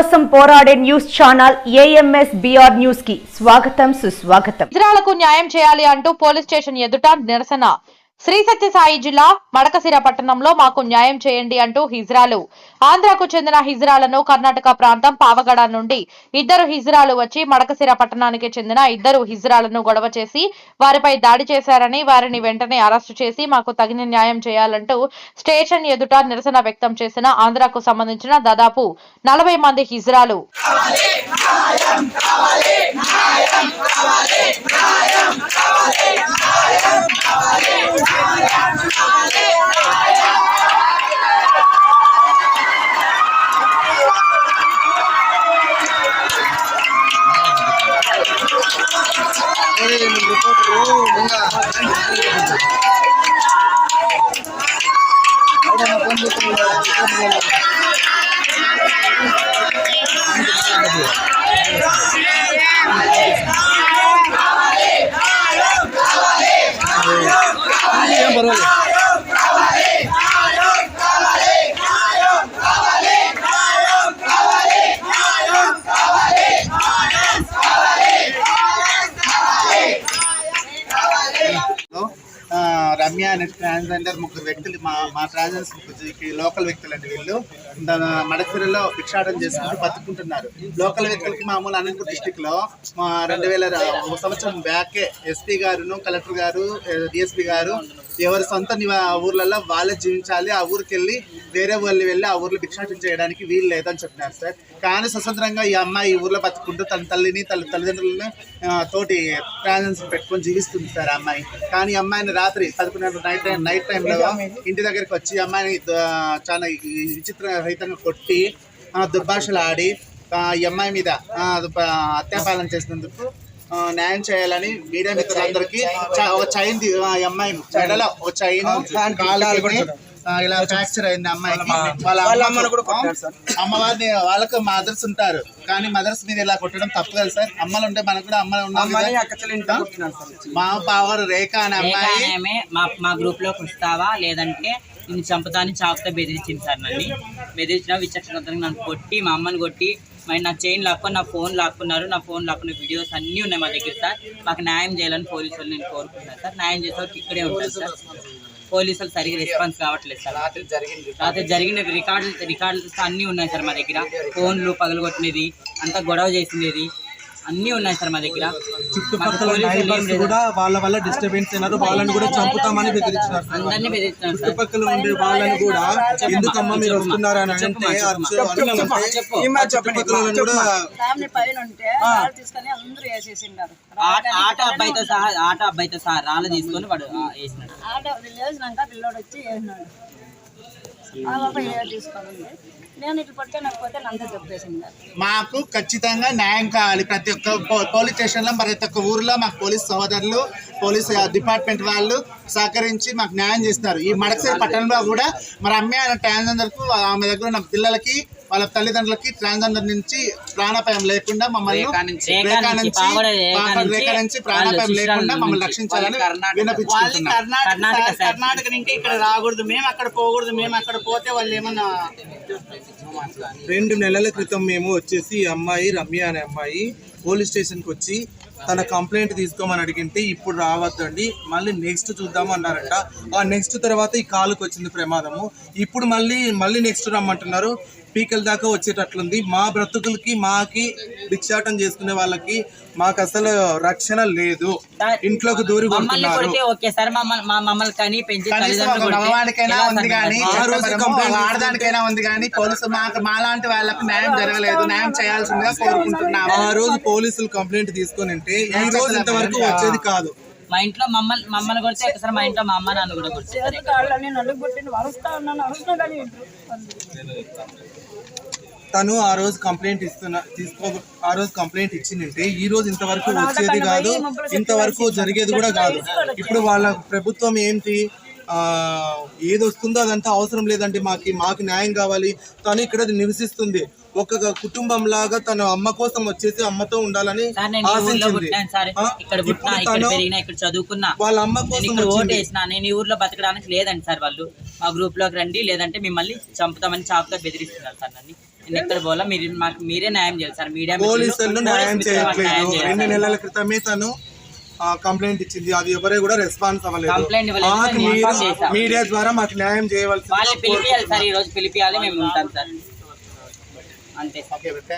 కోసం పోరాడే news channel AMS BR న్యూస్కి స్వాగతం సుస్వాగతం. హిజ్రాలకు న్యాయం చేయాలి అంటూ పోలీస్ స్టేషన్ ఎదుట నిరసన. శ్రీ సత్యసాయి జిల్లా మడకసిర పట్టణంలో మాకు న్యాయం చేయండి అంటూ హిజ్రాలు. ఆంధ్రాకు చెందిన హిజ్రాలను కర్ణాటక ప్రాంతం పావగడ నుండి ఇద్దరు హిజ్రాలు వచ్చి మడకసిర పట్టణానికి చెందిన ఇద్దరు హిజ్రాలను గొడవ చేసి వారిపై దాడి చేశారని వారిని వెంటనే అరెస్టు చేసి మాకు తగిన న్యాయం చేయాలంటూ స్టేషన్ ఎదుట నిరసన వ్యక్తం చేసిన ఆంధ్రాకు సంబంధించిన దాదాపు నలభై మంది హిజ్రాలు. లో, అనే ట్రాన్స్జెండర్ ముగ్గురు వ్యక్తులు మా మా ట్రాన్స్జెండర్స్ లోకల్ వ్యక్తులు అండి వీళ్ళు. మడకసిరిలో భిక్షాటం చేసుకుంటూ బతుకుంటున్నారు. లోకల్ వ్యక్తులకి మామూలు అనంతపురం డిస్టిక్లో రెండు వేల ఒక సంవత్సరం బ్యాకే ఎస్పీ గారును కలెక్టర్ గారు డిఎస్పీ గారు ఎవరి సొంత ఊర్లలో వాళ్ళే జీవించాలి ఆ ఊరికి వెళ్ళి వేరే వాళ్ళు వెళ్ళి ఆ ఊర్లో భిక్షాటం చేయడానికి వీలు లేదని చెప్పినారు సార్. కానీ స్వతంత్రంగా ఈ అమ్మాయి ఈ ఊర్లో బతుకుంటూ తన తల్లిని తల్లి తల్లిదండ్రులను తోటి ట్రాన్సెన్స్ పెట్టుకొని జీవిస్తుంది సార్ అమ్మాయి. కానీ అమ్మాయిని రాత్రి పదకొండు నైట్ టైం నైట్ టైంలో ఇంటి దగ్గరికి వచ్చి అమ్మాయిని చాలా విచిత్ర రహితంగా కొట్టి ఆ, దుర్భాషలు ఆడి ఆ, ఈ అమ్మాయి మీద హత్యాపాలన చేసినందుకు ఆ, న్యాయం చేయాలని మీడియా మిత్రులందరికీ చ- ఒక చైన్ ది- ఆ, ఈ అమ్మాయి మెడలో ఒక చైన్ ఇలా ఫ్రాక్చర్ అయింది అమ్మాయికి. వాళ్ళ అమ్మను కూడా అమ్మవారిని వాళ్ళకు మదర్స్ ఉంటారు. కానీ మదర్స్ మీద ఇలా కొట్టడం తప్పు కదా సార్. అమ్మలు ఉంటే మనకు కూడా అమ్మలు ఉండాలి. మా పావర్ రేఖ అనే అమ్మాయి. మా గ్రూప్లోకి వస్తావా? లేదంటే నేను చంపుతాని చాకుతో బెదిరించింది సార్ నన్ను. బెదిరించిన విచక్షణతను నన్ను కొట్టి మా అమ్మని కొట్టి మరి నా చైన్ లాక్కొని నా ఫోన్ లాక్కున్నారు నా ఫోన్ లాక్కున్న వీడియోస్ అన్నీ ఉన్నాయి మా దగ్గర సార్. మాకు న్యాయం చేయాలని పోలీసు వాళ్ళు నేను కోరుకుంటున్నాను సార్. న్యాయం చేసే వాళ్ళకి ఇక్కడే ఉంటాను సార్. పోలీసులు సరిగ్గా రెస్పాన్స్ కావట్లేదు సార్. రాత్రి జరిగిన రికార్డులు రికార్డులు అన్నీ ఉన్నాయి సార్ మా దగ్గర. ఫోన్లు పగలగొట్టినది అంతా గొడవ చేసినది అన్నీ ఉన్నాయి సార్ మా దగ్గర. చుట్టుపక్కల. కూడా వాళ్ళ వల్ల డిస్టర్బెన్స్ అయినారు. వాళ్ళని కూడా చంపుతామని బెదిరించినారు. అందరినీ సార్. చుట్టుపక్కల ఉండే వాళ్ళని కూడా ఎందుకమ్మా మీరు వస్తున్నారు అని అంటే చుట్టుపక్కల కూడా ఆట- ఆట అబ్బాయితో సహా ఆట అబ్బాయితో సహా రాళ్ళు తీసుకొని వాడు వేసినాడు. ఆట పిల్లోడు వచ్చి వేసినాడు. చెప్పేసింది మాకు ఖచ్చితంగా న్యాయం కావాలి. ప్రతి ఒక్క పో- పోలీస్ స్టేషన్లో ప్రతి ఒక్క ఊర్లో మాకు పోలీస్ సోదరులు పోలీస్ డిపార్ట్మెంట్ వాళ్ళు సహకరించి మాకు న్యాయం చేస్తారు ఈ మడకసేరు పట్టణంలో కూడా మరి అమ్మాయి అనే ట్రాన్స్జెండర్కు ఆమె దగ్గర ఉన్న పిల్లలకి వాళ్ళ తల్లిదండ్రులకి ట్రాన్స్జెండర్ నుంచి ప్రాణాపాయం లేకుండా మమ్మల్ని రేఖా నుంచి, రేఖా నుంచి ప్రాణాపాయం లేకుండా మమ్మల్ని. రక్షించాలని కర్ణాటక. కర్ణాటక నుంచి ఇక్కడ రాకూడదు మేము అక్కడ పోకూడదు మేము అక్కడ పోతే వాళ్ళు ఏమన్నా రెండు నెలల క్రితం మేము వచ్చేసి ఈ అమ్మాయి రమ్య అనే అమ్మాయి పోలీస్ స్టేషన్కి వచ్చి తన కంప్లైంట్ తీసుకోమని అడిగింటే ఇప్పుడు రావద్దండి మళ్ళీ నెక్స్ట్ చూద్దాము అన్నారంట ఆ నెక్స్ట్ తర్వాత ఈ కాలుకి వచ్చింది ప్రమాదము. ఇప్పుడు మళ్ళీ మళ్ళీ నెక్స్ట్ రమ్మంటున్నారు. పీకల దాకా వచ్చేటట్లుంది. మా బ్రతుకులకి మాకి భిక్షాటం చేసుకునే వాళ్ళకి మాకు అసలు రక్షణ లేదు. ఇంట్లోకి దూరి ఆడదానికైనా ఉంది కానీ పోలీసు మాకు మాలాంటి వాళ్ళకి న్యాయం జరగలేదు. న్యాయం చేయాల్సిందిగా కోరుకుంటున్నాము. ఆ రోజు పోలీసులు కంప్లైంట్ తీసుకొని ఉంటే ఈ రోజు ఇంతవరకు వచ్చేది కాదు. మా ఇంట్లో మమ్మల్ని మమ్మల్ని కొడితే ఒకసారి మా ఇంట్లో మా అమ్మ నాన్న కూడా తను ఆ రోజు కంప్లైంట్ ఇస్తున్న తీసుకో ఆ రోజు కంప్లైంట్ ఇచ్చిందంటే ఈ రోజు ఇంతవరకు వచ్చేది కాదు ఇంతవరకు జరిగేది కూడా కాదు. ఇప్పుడు వాళ్ళ ప్రభుత్వం ఏంటి? ఆ, ఏది వస్తుందో అదంతా అవసరం లేదండి మాకి మాకు న్యాయం కావాలి. తను ఇక్కడ నివసిస్తుంది. ఒక కుటుంబం లాగా తన అమ్మ కోసం వచ్చేసి అమ్మతో ఉండాలని ఆశించింది. వాళ్ళ అమ్మ కోసం నేను ఈ ఊర్లో బతకడానికి లేదండి సార్ వాళ్ళు. మా గ్రూప్లోకి రండి లేదంటే మిమ్మల్ని చంపుతామని చాకుతో బెదిరిస్తున్నారు సార్ నన్ను. నేను ఎక్కడ పోవాలా? మీరు మాకు మీరే న్యాయం చేయాలి సార్. మీడియా పోలీసులు న్యాయం చేయట్లేదు. రెండు నెలల క్రితమే తను కంప్లైంట్ ఇచ్చింది. అది ఎవరే కూడా రెస్పాన్స్ అవ్వలేదు. మీడియా ద్వారా మాకు న్యాయం చేయవలసింది పిలిపియాలి సార్ ఈ రోజు పిలిపియాలి మేము ఉంటాం సార్. అంతే సార్ ఓకే